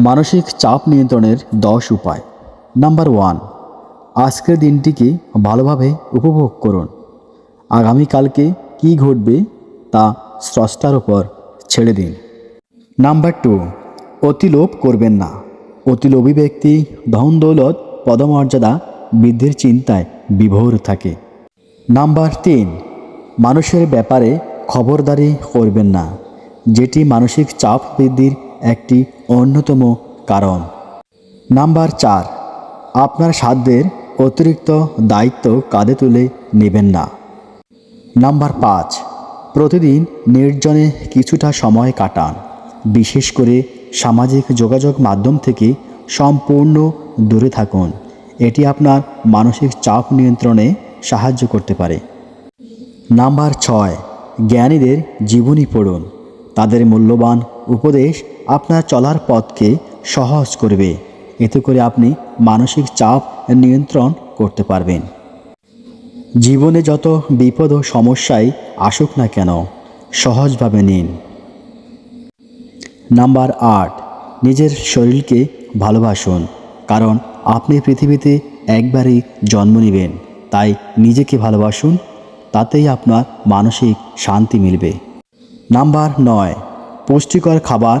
মানসিক চাপ নিয়ন্ত্রণের দশ উপায়। নাম্বার ওয়ান, আজকের দিনটিকে ভালোভাবে উপভোগ করুন। আগামীকালকে কী ঘটবে তা স্রষ্টার উপর ছেড়ে দিন। নাম্বার টু, অতি লোভ করবেন না। অতি লোভী ব্যক্তি ধন দৌলত, পদমর্যাদা, বৃদ্ধির চিন্তায় বিভোর থাকে। নাম্বার তিন, মানুষের ব্যাপারে খবরদারি করবেন না। যেটি মানসিক চাপ বৃদ্ধির একটি অন্যতম কারণ। নাম্বার চার, আপনার সাধ্যের অতিরিক্ত দায়িত্ব কাঁধে তুলে নেবেন না। নাম্বার পাঁচ, প্রতিদিন নির্জনে কিছুটা সময় কাটান, বিশেষ করে সামাজিক যোগাযোগ মাধ্যম থেকে সম্পূর্ণ দূরে থাকুন। এটি আপনার মানসিক চাপ নিয়ন্ত্রণে সাহায্য করতে পারে। নাম্বার ছয়, জ্ঞানীদের জীবনী পড়ুন। তাদের মূল্যবান উপদেশ আপনার চলার পথকে সহজ করবে। এতে করে আপনি মানসিক চাপ নিয়ন্ত্রণ করতে পারবেন। জীবনে যত বিপদ ও সমস্যাই আসুক না কেন, সহজভাবে নিন। নাম্বার আট, নিজের শরীরকে ভালোবাসুন। কারণ আপনি পৃথিবীতে একবারই জন্ম নেবেন, তাই নিজেকে ভালোবাসুন, তাতেই আপনার মানসিক শান্তি মিলবে। নাম্বার নয়, পুষ্টিকর খাবার,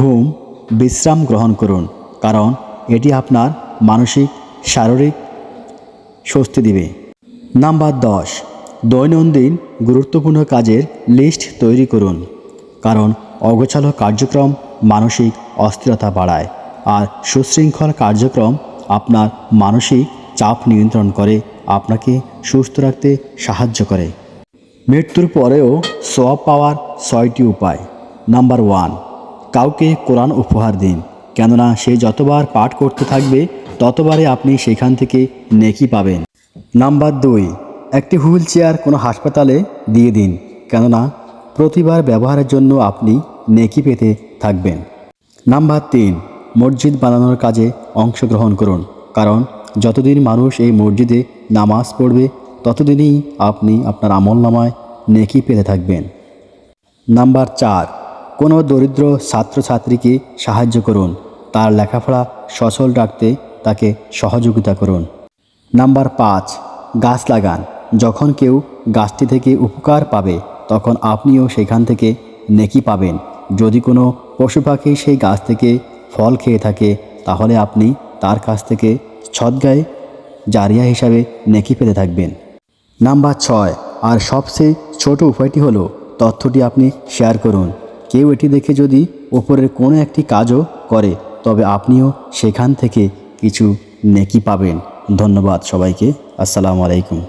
ঘুম, বিশ্রাম গ্রহণ করুন, কারণ এটি আপনার মানসিক, শারীরিক স্বস্তি দিবে। নাম্বার দশ, দৈনন্দিন গুরুত্বপূর্ণ কাজের লিস্ট তৈরি করুন, কারণ অগোছালো কার্যক্রম মানসিক অস্থিরতা বাড়ায়, আর সুশৃঙ্খল কার্যক্রম আপনার মানসিক চাপ নিয়ন্ত্রণ করে, আপনাকে সুস্থ রাখতে সাহায্য করে। মৃত্যুর পরেও সব পাওয়ার ছয়টি উপায়। নাম্বার ওয়ান, কাউকে কোরআন উপহার দিন। কেননা সে যতবার পাঠ করতে থাকবে ততবারে আপনি সেখান থেকে নেকি পাবেন। নাম্বার দুই, একটি হুইল চেয়ার কোনো হাসপাতালে দিয়ে দিন। কেননা প্রতিবার ব্যবহারের জন্য আপনি নেকি পেতে থাকবেন। নাম্বার তিন, মসজিদ বানানোর কাজে অংশগ্রহণ করুন। কারণ যতদিন মানুষ এই মসজিদে নামাজ পড়বে ততদিনই আপনি আপনার আমল নামায় নেকি পেতে থাকবেন। নাম্বার চার, কোনো দরিদ্র ছাত্রছাত্রীকে সাহায্য করুন। তার লেখাপড়া সচল রাখতে তাকে সহযোগিতা করুন। নাম্বার পাঁচ, গাছ লাগান। যখন কেউ গাছটি থেকে উপকার পাবে, তখন আপনিও সেখান থেকে নেকি পাবেন। যদি কোনো পশু পাখি সেই গাছ থেকে ফল খেয়ে থাকে, তাহলে আপনি তার কাছ থেকে ছদ্গায় জারিয়া হিসাবে নেকি পেতে থাকবেন। নাম্বার ছয়, আর সবচেয়ে ছোট উপায়টি হলো তথ্যটি আপনি শেয়ার করুন। কেউ এটি দেখে যদি ওপরের কোনো একটি কাজও করে, তবে আপনিও সেখান থেকে কিছু নেকি পাবেন। ধন্যবাদ সবাইকে। আসসালামু আলাইকুম।